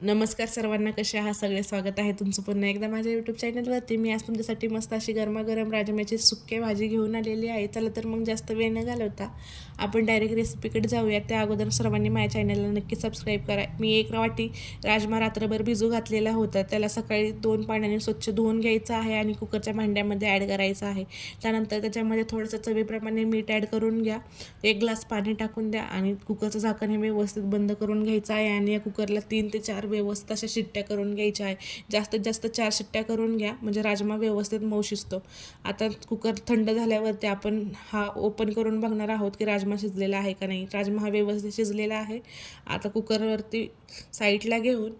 नमस्कार सर्वांना कसे आहात? सगळे स्वागत आहे तुमचं पुन्हा एकदा माझ्या यूट्यूब चॅनलवरती मी आज तुमच्यासाठी मस्त अशी गरमागरम राजम्याची सुक्के भाजी घेऊन आलेली आहे. चला तर मग जास्त वेळ न घालवता आपण डायरेक्ट रेसिपीकडे जाऊया. त्या अगोदर सर्वांनी माझ्या चॅनलला नक्की सबस्क्राईब करा. मी एक वाटी राजमा रात्रभर भिजू घातलेला होता. त्याला सकाळी दोन पाण्याने स्वच्छ धुवून घ्यायचं आहे आणि कुकरच्या भांड्यामध्ये ॲड करायचं आहे. त्यानंतर त्याच्यामध्ये थोडंसं चवीप्रमाणे मीठ ॲड करून घ्या. एक ग्लास पाणी टाकून द्या आणि कुकरचं झाकण हे व्यवस्थित बंद करून घ्यायचं आहे. आणि या कुकरला तीन ते चार व्यवस्थित अशा शिट्ट्या करून घ्यायच्या आहे. जास्तीत जास्त चार शिट्ट्या करून घ्या. म्हणजे राजमा व्यवस्थित मऊ शिजतो आता कुकर थंड झाल्यावरती आपण हा ओपन करून बघणार आहोत की राजमा शिजलेला आहे का नाही. राजमा हा व्यवस्थित शिजलेला आहे. आता कुकरवरती साईडला घेऊन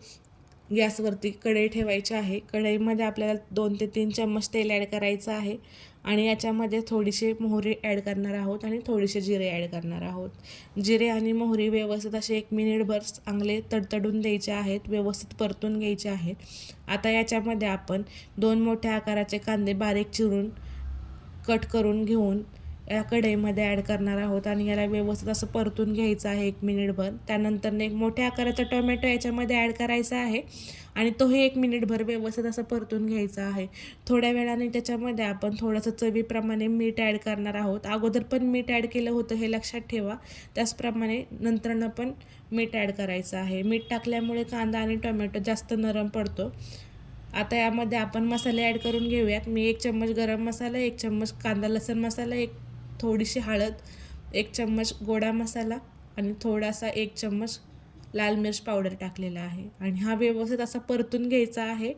गॅसवरती कढई ठेवायची आहे. कढईमध्ये आपल्याला दोन ते तीन चम्मच तेल ॲड करायचं आहे. आणि याच्यामध्ये थोडीशी मोहरी ॲड करणार आहोत आणि थोडेसे जिरे ॲड करणार आहोत. जिरे आणि मोहरी व्यवस्थित असे एक मिनिटभर चांगले तडतडून द्यायचे आहेत व्यवस्थित परतून घ्यायचे आहेत. आता याच्यामध्ये आपण दोन मोठ्या आकाराचे कांदे बारीक चिरून कट करून घेऊन या कढईमध्ये ॲड करणार आहोत आणि याला व्यवस्थित असं परतून घ्यायचं आहे एक मिनिटभर. त्यानंतर एक मोठ्या आकाराचा टोमॅटो याच्यामध्ये ॲड करायचा आहे आणि तोही एक मिनिटभर व्यवस्थित असं परतून घ्यायचा आहे. थोड्या वेळाने त्याच्यामध्ये आपण थोडंसं चवीप्रमाणे मीठ ॲड करणार आहोत. अगोदर पण मीठ ॲड केलं होतं हे लक्षात ठेवा. त्याचप्रमाणे नंतरनं पण मीठ ॲड करायचं आहे. मीठ टाकल्यामुळे कांदा आणि टोमॅटो जास्त नरम पडतो. आता यामध्ये आपण मसाले ॲड करून घेऊयात. मी एक चम्मच गरम मसाला एक चम्मच कांदा लसण मसाला एक थोडीशी हळद एक चम्मच गोडा मसाला आणि थोडासा एक चम्मच लाल मिर्च पावडर टाकलेला आहे. आणि हा व्यवस्थित असा परतून घ्यायचा आहे.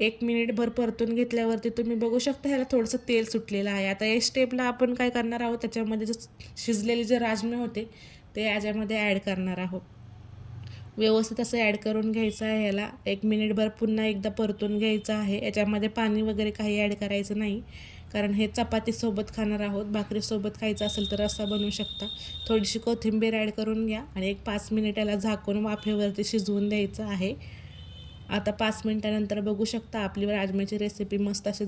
एक मिनिटभर परतून घेतल्यावरती तुम्ही बघू शकता ह्याला थोडंसं तेल सुटलेलं आहे. आता या स्टेपला आपण काय करणार आहोत? त्याच्यामध्ये जे शिजलेले जे राजमे होते ते याच्यामध्ये ॲड करणार आहोत. व्यवस्थित असं ॲड करून घ्यायचं आहे ह्याला. एक मिनिटभर पुन्हा एकदा परतून घ्यायचं आहे. याच्यामध्ये पाणी वगैरे काही ॲड करायचं नाही. कारण हे चपातीसोबत खाणार आहोत भाकरीसोबत खायचं असेल तर असा बनवू शकता. थोडीशी कोथिंबीर ॲड करून घ्या आणि एक पाच मिनिट याला झाकून वाफेवरती शिजवून द्यायचं आहे. आता पाच मिनिटानंतर बघू शकता आपली राजम्याची रेसिपी मस्त अशी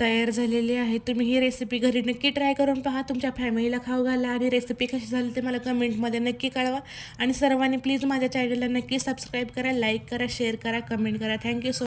तयार झालेली आहे. तुम्ही ही रेसिपी घरी नक्की ट्राय करून पहा. तुमच्या फॅमिलीला खाऊ घाला आणि रेसिपी कशी झाली ते मला कमेंटमध्ये नक्की कळवा. आणि सर्वांनी प्लीज माझ्या चॅनलला नक्की सबस्क्राईब करा लाईक करा शेअर करा कमेंट करा. Thank you so